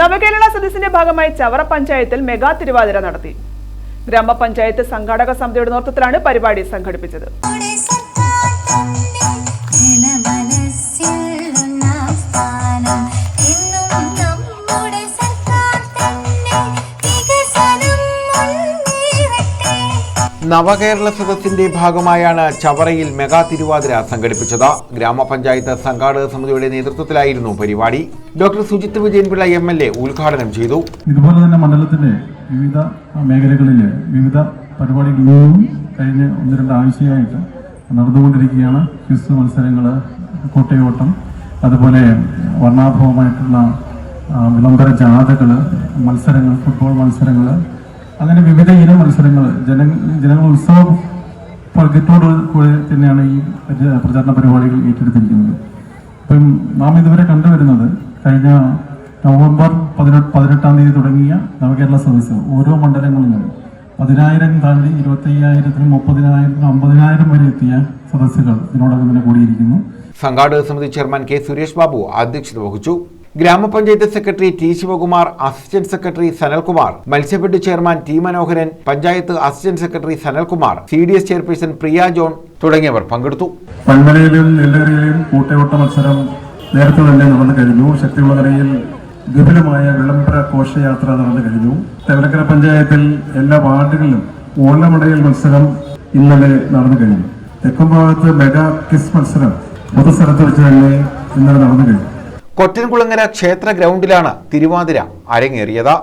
നവകേരള സദസ്സിന്റെ ഭാഗമായി ചവറ പഞ്ചായത്തിൽ മെഗാ തിരുവാതിര നടത്തി. ഗ്രാമപഞ്ചായത്ത് സംഘാടക സമിതിയുടെ നേതൃത്വത്തിലാണ് പരിപാടി സംഘടിപ്പിച്ചത്. നവകേരള സദസ്സിന്റെ ഭാഗമായാണ് ചവറയിൽ മെഗാ തിരുവാതിര സംഘടിപ്പിച്ചത്. ഗ്രാമപഞ്ചായത്ത് സംഘാടക സമിതിയുടെ നേതൃത്വത്തിലായിരുന്നു പരിപാടി. Doctor Sujith Vijayanpillai M L A ഉദ്ഘാടനം ചെയ്തു. ഇതുപോലെ തന്നെ മണ്ഡലത്തിന്റെ വിവിധ മേഖലകളിൽ വിവിധ പരിപാടികളിലും കഴിഞ്ഞ ഒന്ന് രണ്ട് ആഴ്ചയായിട്ട് നടന്നുകൊണ്ടിരിക്കുകയാണ്. ക്വിസ് മത്സരങ്ങൾ കോട്ടയോട്ടം അതുപോലെ വർണാഭവമായിട്ടുള്ള വിളംബര ജാഥകൾ മത്സരങ്ങൾ ഫുട്ബോൾ മത്സരങ്ങൾ അങ്ങനെ വിവിധ ഇനം മത്സരങ്ങൾ ജന ജനങ്ങൾ ഉത്സവം പ്രകൃതിയോട് കൂടെ തന്നെയാണ് ഈ പ്രചാരണ പരിപാടികൾ ഏറ്റെടുത്തിരിക്കുന്നത്. ഇപ്പം നാം ഇതുവരെ കണ്ടുവരുന്നത് കഴിഞ്ഞ നവംബർ പതിനെട്ട് പതിനെട്ടാം തീയതി തുടങ്ങിയ നവകേരള സദസ്സ് ഓരോ മണ്ഡലങ്ങളിലും പതിനായിരം താണ്ടി ഇരുപത്തയ്യായിരത്തിനും മുപ്പതിനായിരത്തിനും അമ്പതിനായിരം വരെ എത്തിയ സദസ്സുകൾ ഇതിനോടകം തന്നെ കൂടിയിരിക്കുന്നു. സംഘാടക സമിതി ചെയർമാൻ കെ സുരേഷ് ബാബു അധ്യക്ഷത വഹിച്ചു. ഗ്രാമപഞ്ചായത്ത് secretary T Sivakumar assistant secretary Sanalkumar Matsyafed chairman T Manoharan panchayat assistant secretary Sanalkumar C D S chairperson Priya John തുടങ്ങിയവർ പങ്കെടുത്തു. കൂട്ടയോട്ട മത്സരം നേരത്തെ തന്നെ നടന്നു കഴിഞ്ഞു. ശക്തികുളകരയിൽ വിപുലമായ വിളംബര ഘോഷയാത്ര നടന്നു കഴിഞ്ഞു. തെവലക്കര പഞ്ചായത്തിൽ എല്ലാ വാർഡുകളിലും ഓണമടയൽ മത്സരം ഇന്നലെ നടന്നു കഴിഞ്ഞു. തെക്കും ഭാഗത്ത് മെഗാ കിസ് മത്സരം പൊതുസ്ഥലത്ത് വെച്ച് തന്നെ ഇന്നലെ നടന്നു കഴിഞ്ഞു. കൊറ്റൻകുളങ്ങര ക്ഷേത്ര ഗ്രൗണ്ടിലാണ് തിരുവാതിര അരങ്ങേറിയത്.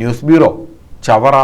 News bureau Chavara.